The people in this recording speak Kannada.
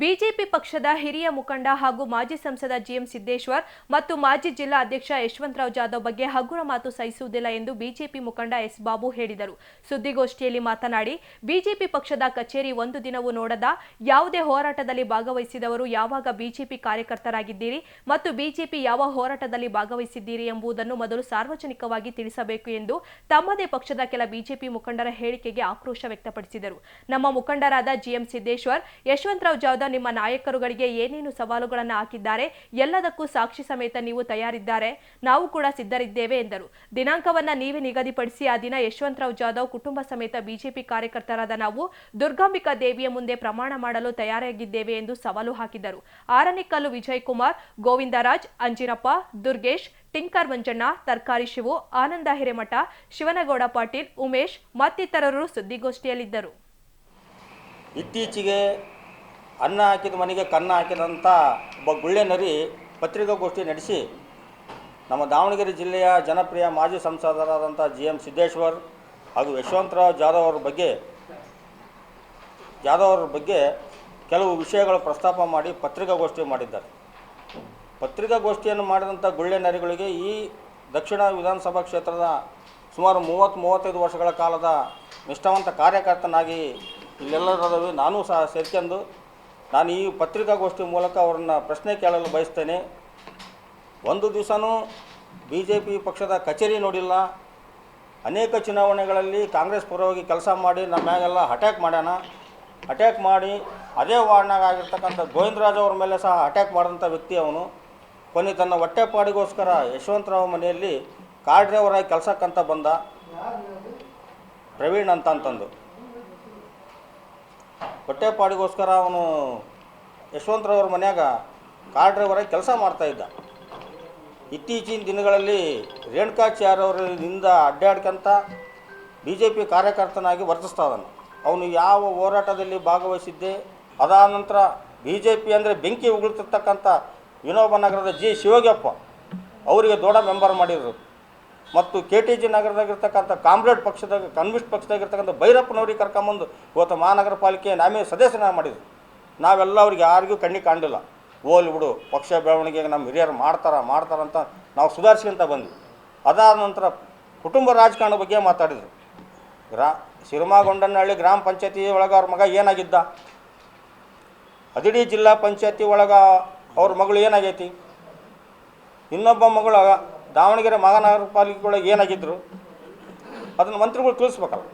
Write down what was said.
ಬಿಜೆಪಿ ಪಕ್ಷದ ಹಿರಿಯ ಮುಖಂಡ ಹಾಗೂ ಮಾಜಿ ಸಂಸದ ಜಿಎಂ ಸಿದ್ದೇಶ್ವರ್ ಮತ್ತು ಮಾಜಿ ಜಿಲ್ಲಾ ಅಧ್ಯಕ್ಷ ಯಶವಂತರಾವ್ ಜಾಧವ್ ಬಗ್ಗೆ ಹಗುರ ಮಾತು ಸಹಿಸುವುದಿಲ್ಲ ಎಂದು ಬಿಜೆಪಿ ಮುಖಂಡ ಎಸ್ ಬಾಬು ಹೇಳಿದರು. ಸುದ್ದಿಗೋಷ್ಠಿಯಲ್ಲಿ ಮಾತನಾಡಿ, ಬಿಜೆಪಿ ಪಕ್ಷದ ಕಚೇರಿ ಒಂದು ದಿನವೂ ನೋಡದ, ಯಾವುದೇ ಹೋರಾಟದಲ್ಲಿ ಭಾಗವಹಿಸಿದವರು ಯಾವಾಗ ಬಿಜೆಪಿ ಕಾರ್ಯಕರ್ತರಾಗಿದ್ದೀರಿ ಮತ್ತು ಬಿಜೆಪಿ ಯಾವ ಹೋರಾಟದಲ್ಲಿ ಭಾಗವಹಿಸಿದ್ದೀರಿ ಎಂಬುದನ್ನು ಮೊದಲು ಸಾರ್ವಜನಿಕವಾಗಿ ತಿಳಿಸಬೇಕು ಎಂದು ತಮ್ಮದೇ ಪಕ್ಷದ ಕೆಲ ಬಿಜೆಪಿ ಮುಖಂಡರ ಹೇಳಿಕೆಗೆ ಆಕ್ರೋಶ ವ್ಯಕ್ತಪಡಿಸಿದರು. ನಮ್ಮ ಮುಖಂಡರಾದ ಜಿಎಂ ಸಿದ್ದೇಶ್ವರ್, ಯಶವಂತರಾವ್ ಜಾಧವ್ ನಿಮ್ಮ ನಾಯಕರುಗಳಿಗೆ ಏನೇನು ಸವಾಲುಗಳನ್ನು ಹಾಕಿದ್ದಾರೆ, ಎಲ್ಲದಕ್ಕೂ ಸಾಕ್ಷಿ ಸಮೇತ ನೀವು ತಯಾರಿದ್ದಾರೆ. ನಾವು ಕೂಡ ಸಿದ್ಧರಿದ್ದೇವೆ ಎಂದರು. ದಿನಾಂಕವನ್ನ ನೀವೇ ನಿಗದಿಪಡಿಸಿ, ಆ ದಿನ ಯಶವಂತರಾವ್ ಜಾಧವ್ ಕುಟುಂಬ ಸಮೇತ ಬಿಜೆಪಿ ಕಾರ್ಯಕರ್ತರಾದ ನಾವು ದುರ್ಗಾಂಬಿಕಾ ದೇವಿಯ ಮುಂದೆ ಪ್ರಮಾಣ ಮಾಡಲು ತಯಾರಾಗಿದ್ದೇವೆ ಎಂದು ಸವಾಲು ಹಾಕಿದರು ಆರನೇಕಲ್ಲು ವಿಜಯ್ ಕುಮಾರ್ ಗೋವಿಂದರಾಜ್, ಅಂಜಿನಪ್ಪ, ದುರ್ಗೇಶ್, ಟಿಂಕರ್ ಮಂಜಣ್ಣ, ತರ್ಕಾರಿ ಶಿವು, ಆನಂದ ಹಿರೇಮಠ, ಶಿವನಗೌಡ ಪಾಟೀಲ್, ಉಮೇಶ್ ಮತ್ತಿತರರು ಸುದ್ದಿಗೋಷ್ಠಿಯಲ್ಲಿದ್ದರು. ಇತ್ತೀಚೆಗೆ ಅನ್ನ ಹಾಕಿದ ಮನೆಗೆ ಕನ್ನ ಹಾಕಿದಂಥ ಒಬ್ಬ ಗುಳ್ಳೆ ನರಿ ಪತ್ರಿಕಾಗೋಷ್ಠಿ ನಡೆಸಿ ನಮ್ಮ ದಾವಣಗೆರೆ ಜಿಲ್ಲೆಯ ಜನಪ್ರಿಯ ಮಾಜಿ ಸಂಸದರಾದಂಥ ಜಿ ಎಂ ಸಿದ್ದೇಶ್ವರ್ ಹಾಗೂ ಯಶವಂತರಾವ್ ಜಾಧವ್ ಅವ್ರ ಬಗ್ಗೆ ಜಾಧವ್ ಅವ್ರ ಬಗ್ಗೆ ಕೆಲವು ವಿಷಯಗಳು ಪ್ರಸ್ತಾಪ ಮಾಡಿ ಪತ್ರಿಕಾಗೋಷ್ಠಿ ಮಾಡಿದ್ದಾರೆ. ಪತ್ರಿಕಾಗೋಷ್ಠಿಯನ್ನು ಮಾಡಿದಂಥ ಗುಳ್ಳೆ ನರಿಗಳಿಗೆ ಈ ದಕ್ಷಿಣ ವಿಧಾನಸಭಾ ಕ್ಷೇತ್ರದ ಸುಮಾರು ಮೂವತ್ತು ಮೂವತ್ತೈದು ವರ್ಷಗಳ ಕಾಲದ ನಿಷ್ಠಾವಂತ ಕಾರ್ಯಕರ್ತನಾಗಿ ಇಲ್ಲೆಲ್ಲರದವಿ ನಾನೂ ಸಹ ಸೇರ್ಕೊಂಡು ನಾನು ಈ ಪತ್ರಿಕಾಗೋಷ್ಠಿ ಮೂಲಕ ಅವರನ್ನು ಪ್ರಶ್ನೆ ಕೇಳಲು ಬಯಸ್ತೇನೆ. ಒಂದು ದಿವಸನೂ ಬಿ ಜೆ ಪಿ ಪಕ್ಷದ ಕಚೇರಿ ನೋಡಿಲ್ಲ. ಅನೇಕ ಚುನಾವಣೆಗಳಲ್ಲಿ ಕಾಂಗ್ರೆಸ್ ಪರವಾಗಿ ಕೆಲಸ ಮಾಡಿ ನಮ್ಮ ಮ್ಯಾಗೆಲ್ಲ ಅಟ್ಯಾಕ್ ಮಾಡ್ಯಾನ. ಅಟ್ಯಾಕ್ ಮಾಡಿ ಅದೇ ವಾರ್ಡ್ನಾಗ ಆಗಿರ್ತಕ್ಕಂಥ ಗೋವಿಂದರಾಜ್ ಅವ್ರ ಮೇಲೆ ಸಹ ಅಟ್ಯಾಕ್ ಮಾಡಿದಂಥ ವ್ಯಕ್ತಿ ಅವನು. ಕೊನೆ ತನ್ನ ಹೊಟ್ಟೆಪಾಡಿಗೋಸ್ಕರ ಯಶವಂತರಾವ್ ಮನೆಯಲ್ಲಿ ಕಾರ್ ಡ್ರೈವರಾಗಿ ಕೆಲಸಕ್ಕಂತ ಬಂದ ಪ್ರವೀಣ್ ಅಂತ ಅಂತಂದು ಹೊಟ್ಟೆಪಾಡಿಗೋಸ್ಕರ ಅವನು ಯಶವಂತರವ್ರ ಮನ್ಯಾಗ ಕಾರ್ ಡ್ರೈವರಾಗಿ ಕೆಲಸ ಮಾಡ್ತಾಯಿದ್ದ ಇತ್ತೀಚಿನ ದಿನಗಳಲ್ಲಿ ರೇಣುಕಾಚಾರ್ಯವರಿಂದ ಅಡ್ಡಾಡ್ಕಂತ ಬಿ ಜೆ ಪಿ ಕಾರ್ಯಕರ್ತನಾಗಿ ವರ್ತಿಸ್ತಾ ಅವನು ಯಾವ ಹೋರಾಟದಲ್ಲಿ ಭಾಗವಹಿಸಿದ್ದೆ, ಅದಾದ ನಂತರ ಬಿ ಜೆ ಪಿ ಅಂದರೆ ಬೆಂಕಿ ಉಗುಳ್ತಿರ್ತಕ್ಕಂಥ ವಿನೋಬ ನಗರದ ಜಿ ಶಿವಗಪ್ಪ ಅವರಿಗೆ ದೊಡ್ಡ ಮೆಂಬರ್ ಮಾಡಿದರು ಮತ್ತು ಕೆ ಟಿ ಜಿ ನಗರದಾಗಿರ್ತಕ್ಕಂಥ ಕಾಮ್ರೇಡ್ ಪಕ್ಷದಾಗ, ಕಮ್ಯುನಿಸ್ಟ್ ಪಕ್ಷದಾಗಿರ್ತಕ್ಕಂಥ ಭೈರಪ್ಪನವ್ರಿಗೆ ಕರ್ಕೊಂಬಂದು ಇವತ್ತು ಮಹಾನಗರ ಪಾಲಿಕೆ ನಾಮೇ ಸದಸ್ಯನ ಮಾಡಿದ್ರು. ನಾವೆಲ್ಲ ಅವ್ರಿಗೆ ಯಾರಿಗೂ ಕಣ್ಣಿಗೆ ಕಾಣಲಿಲ್ಲ. ಓಲ್ ಬಿಡು, ಪಕ್ಷ ಬೆಳವಣಿಗೆಗೆ ನಮ್ಮ ಹಿರಿಯರು ಮಾಡ್ತಾರ ಮಾಡ್ತಾರಂತ ನಾವು ಸುಧಾರಿಸ್ಕೊಂತ ಬಂದ್ವಿ. ಅದಾದ ನಂತರ ಕುಟುಂಬ ರಾಜಕಾರಣ ಬಗ್ಗೆ ಮಾತಾಡಿದರು. ಗ್ರಾ ಸಿರಿಮಾಗೊಂಡನಹಳ್ಳಿ ಗ್ರಾಮ ಪಂಚಾಯತಿ ಒಳಗೆ ಅವ್ರ ಮಗ ಏನಾಗಿದ್ದ? ಅದಿಡಿ ಜಿಲ್ಲಾ ಪಂಚಾಯತಿ ಒಳಗೆ ಅವ್ರ ಮಗಳು ಏನಾಗೈತಿ? ಇನ್ನೊಬ್ಬ ಮಗಳು ದಾವಣಗೆರೆ ಮಹಾನಗರ ಪಾಲಿಕೆ ಒಳಗೆ ಏನಾಗಿದ್ದರು ಅದನ್ನು ಮಂತ್ರಿಗಳು ತಿಳಿಸ್ಬೇಕಲ್ಲ.